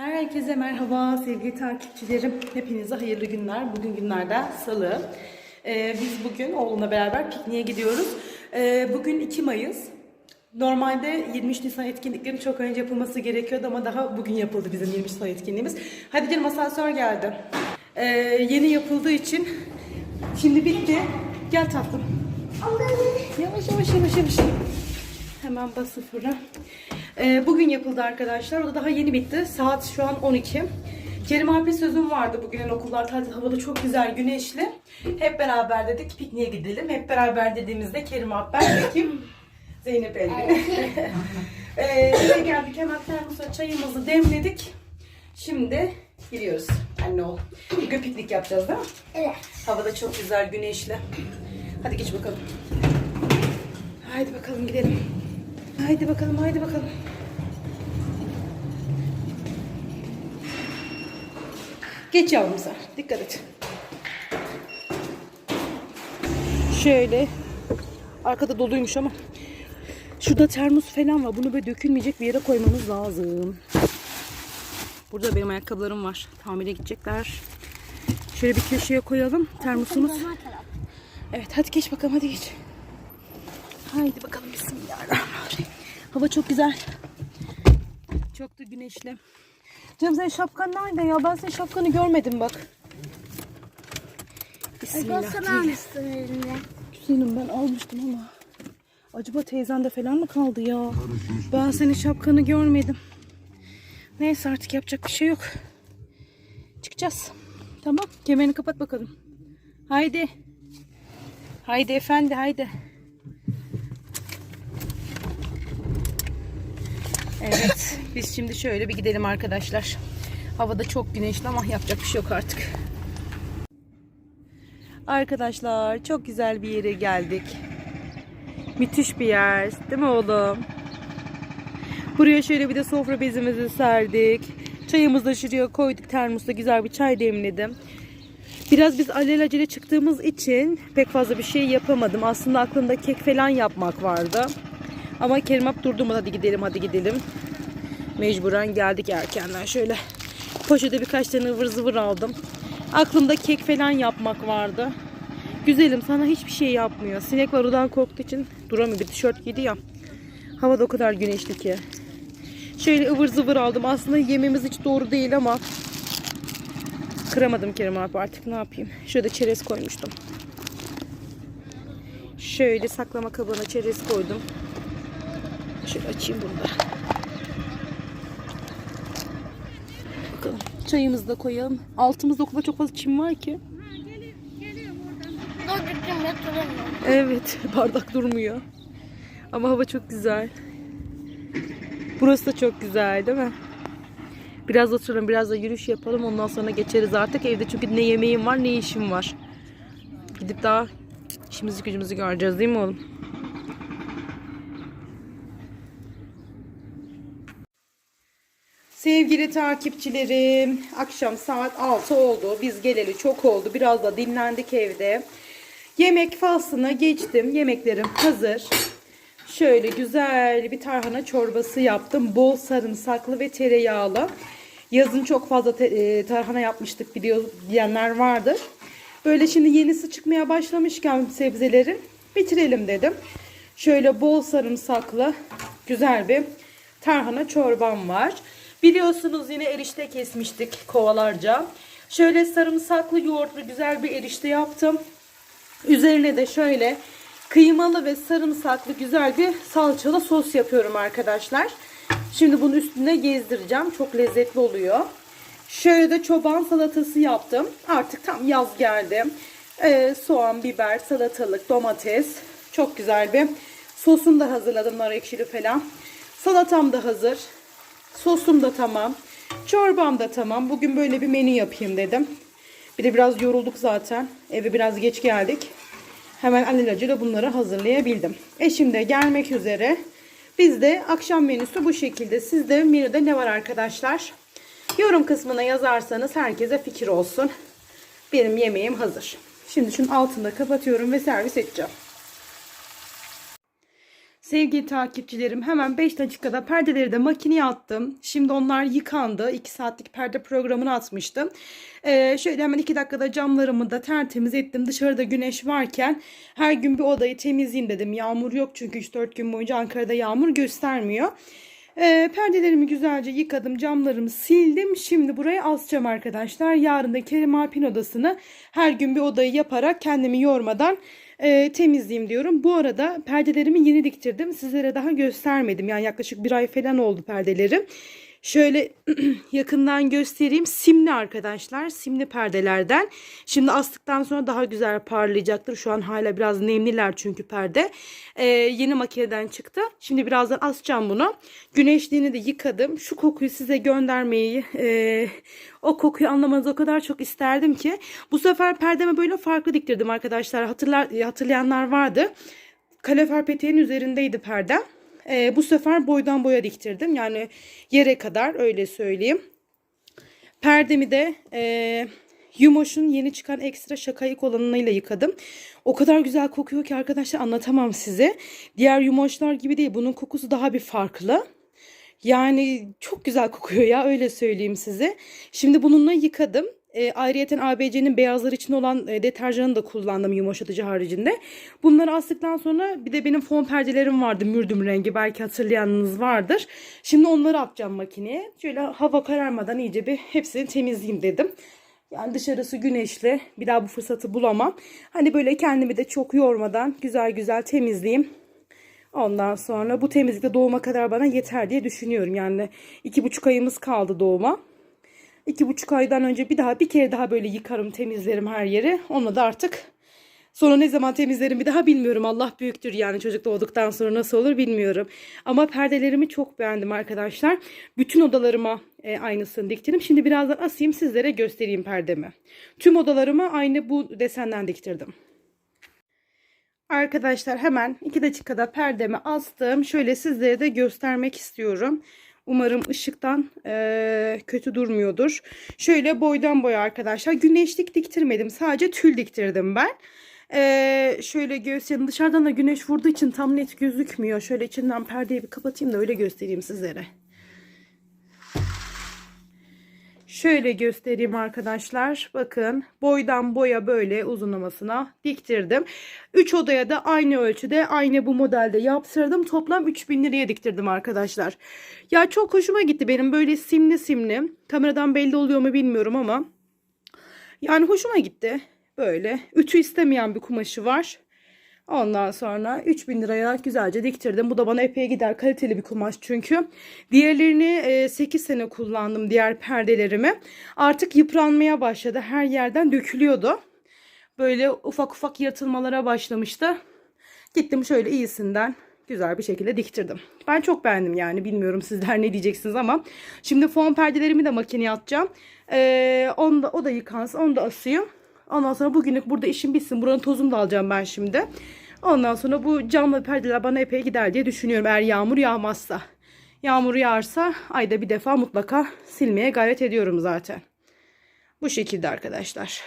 Herkese merhaba sevgili takipçilerim. Hepinize hayırlı günler. Bugün günlerden salı. Ee, biz bugün oğlumla beraber pikniğe gidiyoruz. Ee, bugün 2 Mayıs. Normalde 23 Nisan etkinliklerinin çok önce yapılması gerekiyordu ama daha bugün yapıldı bizim 23 Nisan etkinliğimiz. Hadi canım asansör geldi. Ee, yeni yapıldığı için şimdi bitti. Gel tatlım. Yavaş yavaş yavaş yavaş. Hemen bas sıfıra. Ee, bugün yapıldı arkadaşlar. O da daha yeni bitti. Saat şu an 12. Kerim abi sözüm vardı bugün okullar tatil havada çok güzel güneşli. Hep beraber dedik pikniğe gidelim. Hep beraber dediğimizde Kerim abi ben ve kim? Zeynep Elvi. ee, eve geldik hemen termosa çayımızı demledik. Şimdi gidiyoruz. Anne ol. Bugün piknik yapacağız değil mi? Evet. Havada çok güzel güneşli. Hadi geç bakalım. Haydi bakalım gidelim. Haydi bakalım, haydi bakalım. Geç yavrum sen. Dikkat et. Şöyle. Arkada doluymuş ama. Şurada termos falan var. Bunu böyle dökülmeyecek bir yere koymamız lazım. Burada benim ayakkabılarım var. Tamire gidecekler. Şöyle bir köşeye koyalım termosumuz. Evet hadi geç bakalım hadi geç. Haydi bakalım bismillahirrahmanirrahim. Hava çok güzel. Çok da güneşli. Canım senin şapkan nerede ya? Ben senin şapkanı görmedim bak. Bismillah. Sen almışsın elinde. Güzelim ben almıştım ama. Acaba teyzende falan mı kaldı ya? Ben senin şapkanı görmedim. Neyse artık yapacak bir şey yok. Çıkacağız. Tamam. Kemerini kapat bakalım. Haydi. Haydi efendi haydi. Evet. Biz şimdi şöyle bir gidelim arkadaşlar. Havada çok güneşli ama yapacak bir şey yok artık. Arkadaşlar çok güzel bir yere geldik. Müthiş bir yer. Değil mi oğlum? Buraya şöyle bir de sofra bezimizi serdik. Çayımızı da şuraya koyduk. Termosta güzel bir çay demledim. Biraz biz alelacele çıktığımız için pek fazla bir şey yapamadım. Aslında aklımda kek falan yapmak vardı. Ama Kerim hep durdu mu hadi gidelim hadi gidelim. Mecburen geldik erkenden. Şöyle poşete birkaç tane ıvır zıvır aldım. Aklımda kek falan yapmak vardı. Güzelim sana hiçbir şey yapmıyor. Sinek var odan korktuğu için duramıyor. Bir tişört giydi ya. Hava da o kadar güneşli ki. Şöyle ıvır zıvır aldım. Aslında yememiz hiç doğru değil ama kıramadım Kerim abi artık ne yapayım. Şurada çerez koymuştum. Şöyle saklama kabına çerez koydum. Şöyle açayım bunu da. Bakalım. Çayımızı da koyalım. Altımızda o kadar çok fazla çim var ki. Dur gittim duramıyorum. Evet, bardak durmuyor. Ama hava çok güzel. Burası da çok güzel, değil mi? Biraz oturalım, biraz da yürüyüş yapalım. Ondan sonra geçeriz artık evde. Çünkü ne yemeğim var, ne işim var. Gidip daha işimizi gücümüzü göreceğiz değil mi oğlum? Sevgili takipçilerim, akşam saat 6 oldu. Biz geleli çok oldu. Biraz da dinlendik evde. Yemek faslına geçtim. Yemeklerim hazır. Şöyle güzel bir tarhana çorbası yaptım. Bol sarımsaklı ve tereyağlı. Yazın çok fazla e, tarhana yapmıştık biliyor diyenler vardır. Böyle şimdi yenisi çıkmaya başlamışken sebzelerin bitirelim dedim. Şöyle bol sarımsaklı güzel bir tarhana çorbam var. Biliyorsunuz yine erişte kesmiştik kovalarca. Şöyle sarımsaklı yoğurtlu güzel bir erişte yaptım. Üzerine de şöyle kıymalı ve sarımsaklı güzel bir salçalı sos yapıyorum arkadaşlar. Şimdi bunun üstüne gezdireceğim. Çok lezzetli oluyor. Şöyle de çoban salatası yaptım. Artık tam yaz geldi. Ee, soğan, biber, salatalık, domates. Çok güzel bir sosum da hazırladım. Nar ekşili falan. Salatam da hazır. Sosum da tamam. Çorbam da tamam. Bugün böyle bir menü yapayım dedim. Bir de biraz yorulduk zaten. Eve biraz geç geldik. Hemen alelacele bunları hazırlayabildim. Eşim de gelmek üzere. Bizde akşam menüsü bu şekilde. Sizde menüde ne var arkadaşlar? Yorum kısmına yazarsanız herkese fikir olsun. Benim yemeğim hazır. Şimdi şunun altını da kapatıyorum ve servis edeceğim. Sevgili takipçilerim hemen 5 dakikada perdeleri de makineye attım. Şimdi onlar yıkandı. 2 saatlik perde programını atmıştım. Ee, şöyle hemen 2 dakikada camlarımı da tertemiz ettim. Dışarıda güneş varken her gün bir odayı temizleyeyim dedim. Yağmur yok çünkü 3-4 gün boyunca Ankara'da yağmur göstermiyor. Ee, perdelerimi güzelce yıkadım. Camlarımı sildim. Şimdi buraya asacağım arkadaşlar. Yarın da Kerim Alpin odasını her gün bir odayı yaparak kendimi yormadan e, temizleyeyim diyorum. Bu arada perdelerimi yeni diktirdim. Sizlere daha göstermedim. Yani yaklaşık bir ay falan oldu perdelerim. Şöyle yakından göstereyim. Simli arkadaşlar. Simli perdelerden. Şimdi astıktan sonra daha güzel parlayacaktır. Şu an hala biraz nemliler çünkü perde. Ee, yeni makineden çıktı. Şimdi birazdan asacağım bunu. Güneşliğini de yıkadım. Şu kokuyu size göndermeyi e, o kokuyu anlamanızı o kadar çok isterdim ki. Bu sefer perdeme böyle farklı diktirdim arkadaşlar. Hatırlar, hatırlayanlar vardı. Kalefer peteğin üzerindeydi perdem. Ee, bu sefer boydan boya diktirdim. Yani yere kadar öyle söyleyeyim. Perdemi de e, Yumoş'un yeni çıkan ekstra şakayık olanıyla yıkadım. O kadar güzel kokuyor ki arkadaşlar anlatamam size. Diğer Yumoş'lar gibi değil. Bunun kokusu daha bir farklı. Yani çok güzel kokuyor ya öyle söyleyeyim size. Şimdi bununla yıkadım. E, ayrıyeten ABC'nin beyazlar için olan e, deterjanı da kullandım yumuşatıcı haricinde. Bunları astıktan sonra bir de benim fon perdelerim vardı mürdüm rengi belki hatırlayanınız vardır. Şimdi onları atacağım makineye. Şöyle hava kararmadan iyice bir hepsini temizleyeyim dedim. Yani dışarısı güneşli. Bir daha bu fırsatı bulamam. Hani böyle kendimi de çok yormadan güzel güzel temizleyeyim. Ondan sonra bu temizlikte doğuma kadar bana yeter diye düşünüyorum. Yani iki buçuk ayımız kaldı doğuma. İki buçuk aydan önce bir daha bir kere daha böyle yıkarım temizlerim her yeri. Onunla da artık sonra ne zaman temizlerim bir daha bilmiyorum. Allah büyüktür yani çocuk doğduktan sonra nasıl olur bilmiyorum. Ama perdelerimi çok beğendim arkadaşlar. Bütün odalarıma e, aynısını diktirdim. Şimdi birazdan asayım sizlere göstereyim perdemi. Tüm odalarıma aynı bu desenden diktirdim. Arkadaşlar hemen 2 dakikada perdemi astım. Şöyle sizlere de göstermek istiyorum. Umarım ışıktan e, kötü durmuyordur. Şöyle boydan boya arkadaşlar. Güneşlik diktirmedim. Sadece tül diktirdim ben. E, şöyle göstereyim. Dışarıdan da güneş vurduğu için tam net gözükmüyor. Şöyle içinden perdeyi bir kapatayım da öyle göstereyim sizlere. Şöyle göstereyim arkadaşlar. Bakın boydan boya böyle uzunlamasına diktirdim. 3 odaya da aynı ölçüde aynı bu modelde yaptırdım. Toplam 3000 liraya diktirdim arkadaşlar. Ya çok hoşuma gitti benim böyle simli simli. Kameradan belli oluyor mu bilmiyorum ama. Yani hoşuma gitti. Böyle ütü istemeyen bir kumaşı var. Ondan sonra 3000 liraya güzelce diktirdim. Bu da bana epey gider. Kaliteli bir kumaş çünkü. Diğerlerini 8 sene kullandım diğer perdelerimi. Artık yıpranmaya başladı. Her yerden dökülüyordu. Böyle ufak ufak yırtılmalara başlamıştı. Gittim şöyle iyisinden güzel bir şekilde diktirdim. Ben çok beğendim yani. Bilmiyorum sizler ne diyeceksiniz ama. Şimdi fon perdelerimi de makineye atacağım. Ee, onu da, o da yıkansın. Onu da asayım. Ondan sonra bugünlük burada işim bitsin. Buranın tozunu da alacağım ben şimdi. Ondan sonra bu camlı perdeler bana epey gider diye düşünüyorum. Eğer yağmur yağmazsa. Yağmur yağarsa ayda bir defa mutlaka silmeye gayret ediyorum zaten. Bu şekilde arkadaşlar.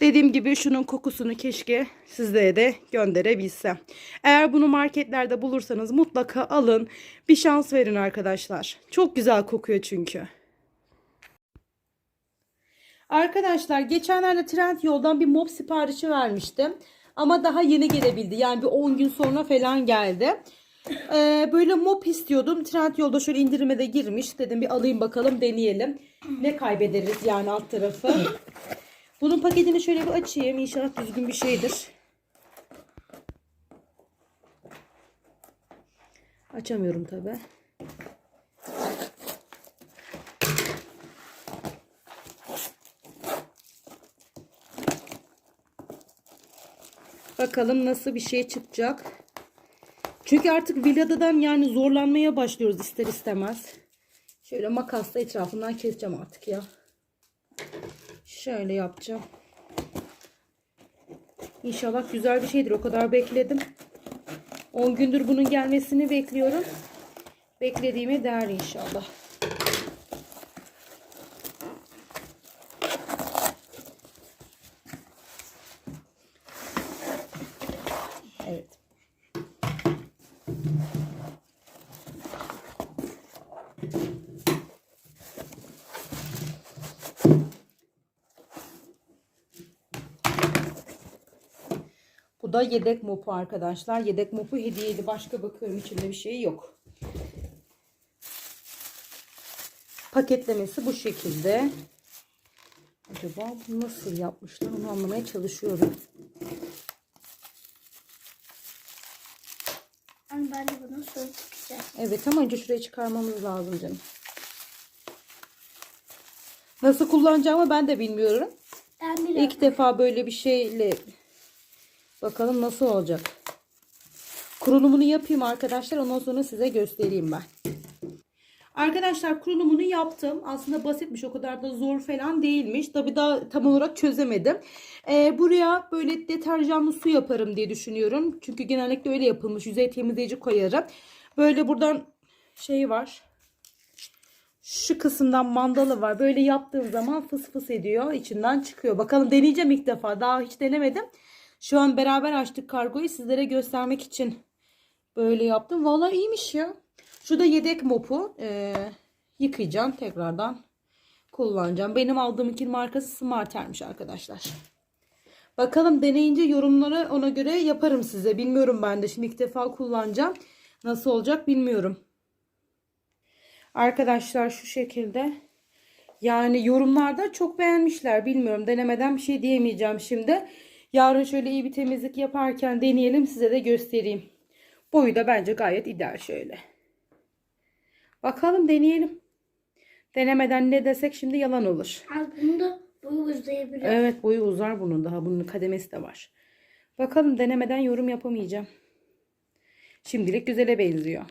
Dediğim gibi şunun kokusunu keşke sizlere de gönderebilsem. Eğer bunu marketlerde bulursanız mutlaka alın. Bir şans verin arkadaşlar. Çok güzel kokuyor çünkü. Arkadaşlar geçenlerde Trend yoldan bir mop siparişi vermiştim. Ama daha yeni gelebildi. Yani bir 10 gün sonra falan geldi. Ee, böyle mop istiyordum. Trend yolda şöyle indirime de girmiş. Dedim bir alayım bakalım deneyelim. Ne kaybederiz yani alt tarafı. Bunun paketini şöyle bir açayım. İnşallah düzgün bir şeydir. Açamıyorum tabi. Bakalım nasıl bir şey çıkacak. Çünkü artık villadadan yani zorlanmaya başlıyoruz ister istemez. Şöyle makasla etrafından keseceğim artık ya. Şöyle yapacağım. İnşallah güzel bir şeydir. O kadar bekledim. 10 gündür bunun gelmesini bekliyorum. Beklediğime değer inşallah. Evet. Bu da yedek mopu arkadaşlar. Yedek mopu hediyeydi. Başka bakıyorum içinde bir şey yok. Paketlemesi bu şekilde. Acaba bunu nasıl yapmışlar onu anlamaya çalışıyorum. Ama ben de bunu çıkacağım. Evet ama önce şurayı çıkarmamız lazım canım. Nasıl kullanacağımı ben de bilmiyorum. Ben İlk defa böyle bir şeyle bakalım nasıl olacak. Kurulumunu yapayım arkadaşlar. Ondan sonra size göstereyim ben. Arkadaşlar kurulumunu yaptım. Aslında basitmiş. O kadar da zor falan değilmiş. Tabi daha tam olarak çözemedim. Ee, buraya böyle deterjanlı su yaparım diye düşünüyorum. Çünkü genellikle öyle yapılmış. Yüzey temizleyici koyarım. Böyle buradan şey var. Şu kısımdan mandalı var. Böyle yaptığım zaman fıs fıs ediyor. içinden çıkıyor. Bakalım deneyeceğim ilk defa. Daha hiç denemedim. Şu an beraber açtık kargoyu. Sizlere göstermek için böyle yaptım. Vallahi iyiymiş ya. Şu da yedek mopu. Ee, yıkayacağım. Tekrardan kullanacağım. Benim aldığım iki markası Smarter'miş arkadaşlar. Bakalım deneyince yorumları ona göre yaparım size. Bilmiyorum ben de. Şimdi ilk defa kullanacağım. Nasıl olacak bilmiyorum. Arkadaşlar şu şekilde. Yani yorumlarda çok beğenmişler. Bilmiyorum denemeden bir şey diyemeyeceğim şimdi. Yarın şöyle iyi bir temizlik yaparken deneyelim size de göstereyim. Boyu da bence gayet ideal şöyle. Bakalım deneyelim. Denemeden ne desek şimdi yalan olur. al bunu da boyu uzayabilir. Evet boyu uzar bunun daha. Bunun kademesi de var. Bakalım denemeden yorum yapamayacağım. Şimdilik güzele benziyor.